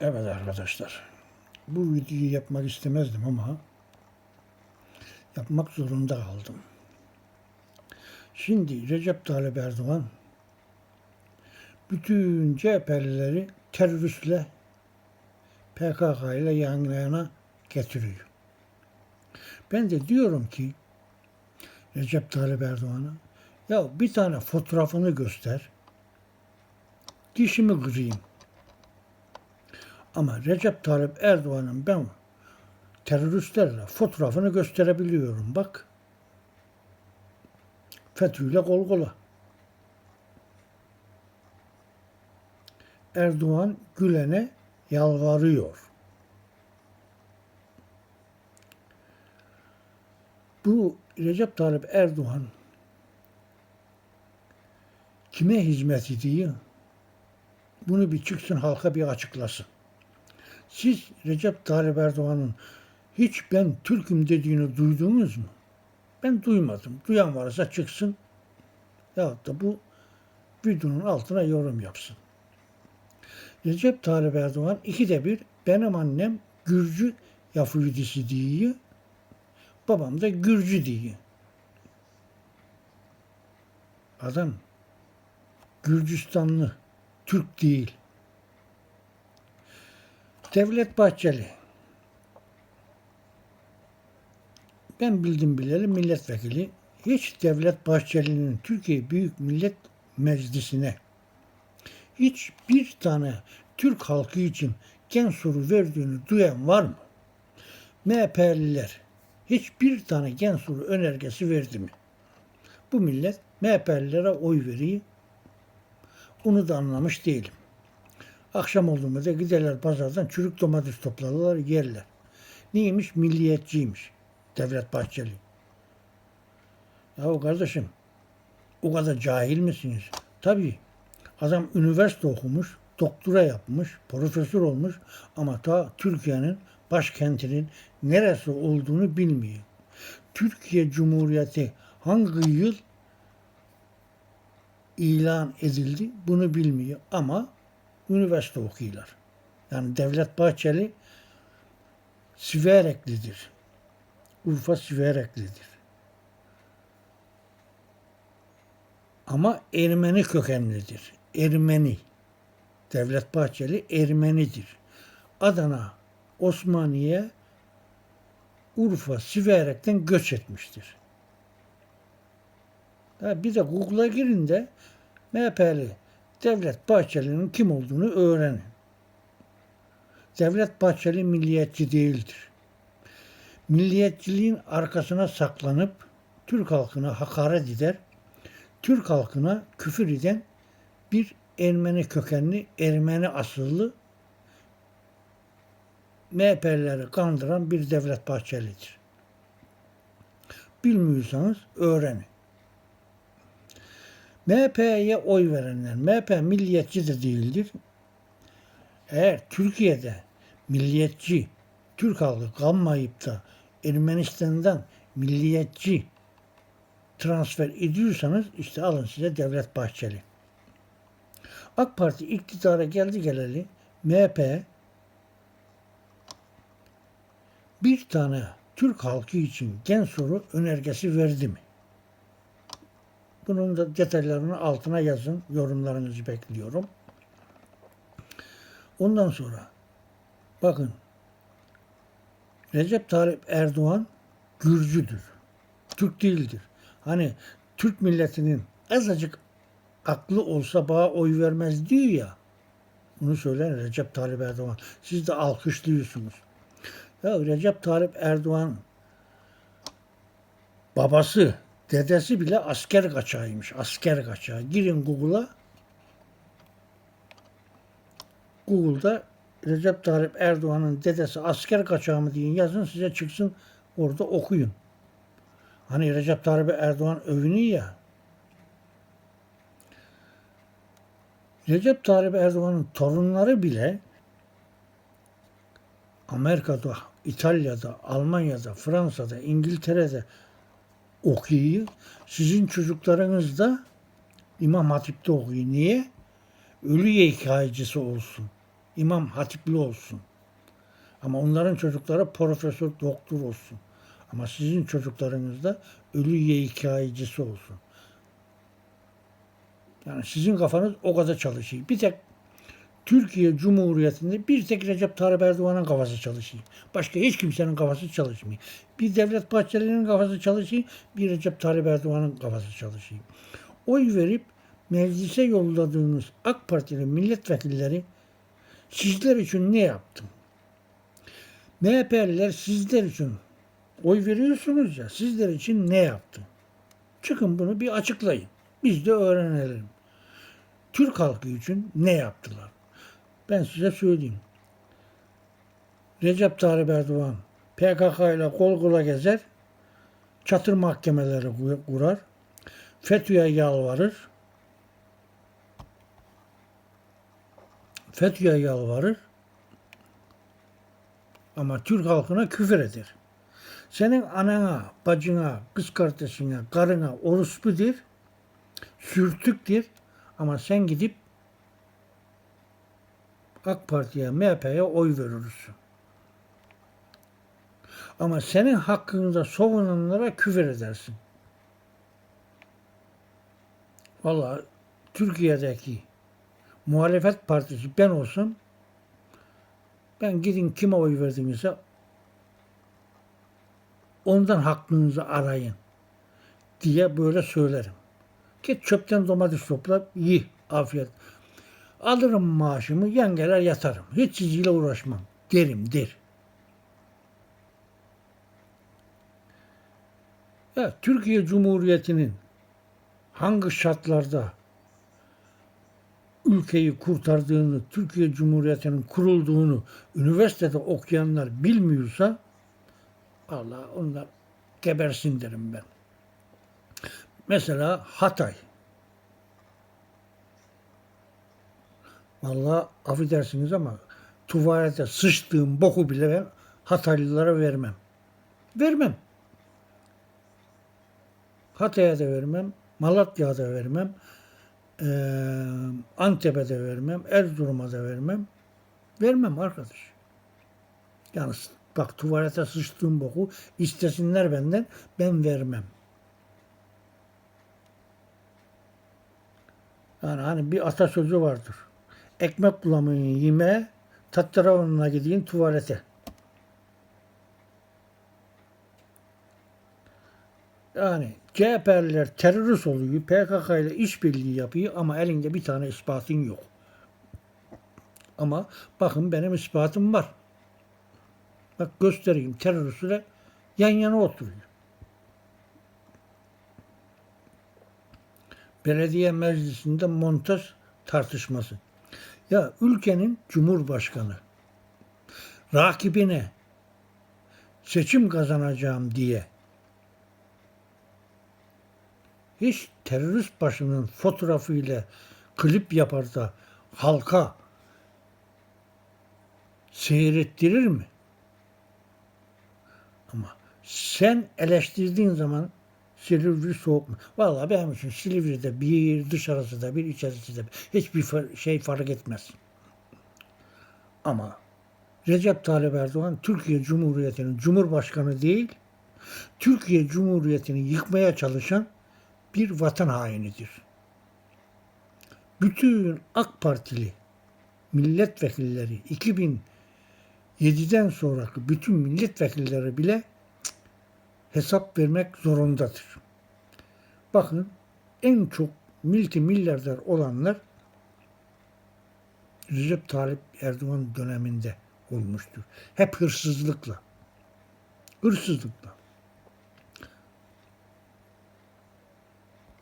Evet arkadaşlar. Bu videoyu yapmak istemezdim ama yapmak zorunda kaldım. Şimdi Recep Tayyip Erdoğan bütün CHP'lileri teröristle PKK ile yan yana getiriyor. Ben de diyorum ki Recep Tayyip Erdoğan'a ya bir tane fotoğrafını göster. Dişimi kırayım. Ama Recep Tayyip Erdoğan'ın ben teröristlerle fotoğrafını gösterebiliyorum. Bak. FETÖ'yle kol kola. Erdoğan Gülen'e yalvarıyor. Bu Recep Tayyip Erdoğan kime hizmet ediyor? Bunu bir çıksın halka bir açıklasın. Siz Recep Tayyip Erdoğan'ın hiç ben Türk'üm dediğini duydunuz mu? Ben duymadım. Duyan varsa çıksın. Yahut da bu videonun altına yorum yapsın. Recep Tayyip Erdoğan ikide bir benim annem Gürcü Yahudisi diyor. Babam da Gürcü diyor. Adam Gürcistanlı, Türk değil. Devlet Bahçeli. Ben bildim bileli milletvekili. Hiç Devlet Bahçeli'nin Türkiye Büyük Millet Meclisi'ne hiç bir tane Türk halkı için gen soru verdiğini duyan var mı? MHP'liler hiçbir tane gen soru önergesi verdi mi? Bu millet MHP'lilere oy veriyor. Onu da anlamış değilim. Akşam olduğunda giderler pazardan çürük domates toplarlar yerler. Neymiş? Milliyetçiymiş. Devlet Bahçeli. Ya kardeşim o kadar cahil misiniz? Tabii. Adam üniversite okumuş, doktora yapmış, profesör olmuş ama ta Türkiye'nin başkentinin neresi olduğunu bilmiyor. Türkiye Cumhuriyeti hangi yıl ilan edildi bunu bilmiyor ama üniversite okuyorlar. Yani Devlet Bahçeli Sivereklidir. Urfa Sivereklidir. Ama Ermeni kökenlidir. Ermeni. Devlet Bahçeli Ermenidir. Adana, Osmaniye, Urfa, Siverek'ten göç etmiştir. Ha, bir de Google'a girin de MHP'li Devlet Bahçeli'nin kim olduğunu öğrenin. Devlet Bahçeli milliyetçi değildir. Milliyetçiliğin arkasına saklanıp Türk halkına hakaret eder, Türk halkına küfür eden bir Ermeni kökenli, Ermeni asıllı MHP'lileri kandıran bir Devlet Bahçeli'dir. Bilmiyorsanız öğrenin. MHP'ye oy verenler, MHP milliyetçi de değildir. Eğer Türkiye'de milliyetçi, Türk halkı kalmayıp da Ermenistan'dan milliyetçi transfer ediyorsanız işte alın size Devlet Bahçeli. AK Parti iktidara geldi geleli MHP bir tane Türk halkı için gen soru önergesi verdi mi? Bunun da detaylarını altına yazın. Yorumlarınızı bekliyorum. Ondan sonra bakın Recep Tayyip Erdoğan Gürcüdür. Türk değildir. Hani Türk milletinin azıcık aklı olsa bana oy vermez diyor ya. Bunu söyleyen Recep Tayyip Erdoğan. Siz de alkışlıyorsunuz. Ya Recep Tayyip Erdoğan babası, dedesi bile asker kaçağıymış. Asker kaçağı. Girin Google'a. Google'da Recep Tayyip Erdoğan'ın dedesi asker kaçağı mı deyin yazın size çıksın orada okuyun. Hani Recep Tayyip Erdoğan övünüyor ya. Recep Tayyip Erdoğan'ın torunları bile Amerika'da, İtalya'da, Almanya'da, Fransa'da, İngiltere'de okuyor. Sizin çocuklarınız da İmam Hatip'te okuyor. Niye? Ölü hikayecisi olsun. imam hatipli olsun. Ama onların çocukları profesör, doktor olsun. Ama sizin çocuklarınız da ölü ye hikayecisi olsun. Yani sizin kafanız o kadar çalışıyor. Bir tek Türkiye Cumhuriyeti'nde bir tek Recep Tayyip Erdoğan'ın kafası çalışıyor. Başka hiç kimsenin kafası çalışmıyor. Bir Devlet Bahçeli'nin kafası çalışıyor, bir Recep Tayyip Erdoğan'ın kafası çalışıyor. Oy verip meclise yolladığınız AK Partili milletvekilleri sizler için ne yaptı? MHP'liler sizler için oy veriyorsunuz ya sizler için ne yaptı? Çıkın bunu bir açıklayın. Biz de öğrenelim. Türk halkı için ne yaptılar? Ben size söyleyeyim. Recep Tayyip Erdoğan PKK ile kol kola gezer, çatır mahkemeleri kurar, FETÖ'ye yalvarır, FETÖ'ye yalvarır ama Türk halkına küfür eder. Senin anana, bacına, kız kardeşine, karına orospudur, sürtüktür ama sen gidip AK Parti'ye, MHP'ye oy verirsin. Ama senin hakkında savunanlara küfür edersin. Vallahi Türkiye'deki muhalefet partisi ben olsam ben gidin kime oy verdiğinizse ondan hakkınızı arayın diye böyle söylerim. Git çöpten domates topla, yi, afiyet. Alırım maaşımı, yengeler yatarım. Hiç sizinle uğraşmam derim der. Ya Türkiye Cumhuriyeti'nin hangi şartlarda ülkeyi kurtardığını, Türkiye Cumhuriyeti'nin kurulduğunu üniversitede okuyanlar bilmiyorsa Allah onlar gebersin derim ben. Mesela Hatay. Vallahi affedersiniz ama tuvalete sıçtığım boku bile ben Hataylılara vermem. Vermem. Hatay'a da vermem, Malatya'ya da vermem, eee Antep'e de vermem, Erzurum'a da vermem. Vermem arkadaş. Yani bak tuvalete sıçtığım boku istesinler benden, ben vermem. Yani hani bir atasözü vardır. Ekmek bulamayın yemeğe, tattaravana gideyim tuvalete. Yani CHP'liler terörist oluyor, PKK ile işbirliği yapıyor ama elinde bir tane ispatın yok. Ama bakın benim ispatım var. Bak göstereyim teröristle yan yana oturuyor. Belediye meclisinde montaj tartışması. Ya ülkenin cumhurbaşkanı rakibine seçim kazanacağım diye hiç terörist başının fotoğrafıyla klip yapar da halka seyrettirir mi? Ama sen eleştirdiğin zaman Silivri soğuk mu? Vallahi benim için Silivri'de bir, dışarısı da bir, içerisi de bir. Hiçbir şey fark etmez. Ama Recep Tayyip Erdoğan Türkiye Cumhuriyeti'nin Cumhurbaşkanı değil, Türkiye Cumhuriyeti'ni yıkmaya çalışan bir vatan hainidir. Bütün AK Partili milletvekilleri 2007'den sonraki bütün milletvekilleri bile hesap vermek zorundadır. Bakın en çok multi milyarder olanlar Recep Tayyip Erdoğan döneminde olmuştur. Hep hırsızlıkla. Hırsızlık.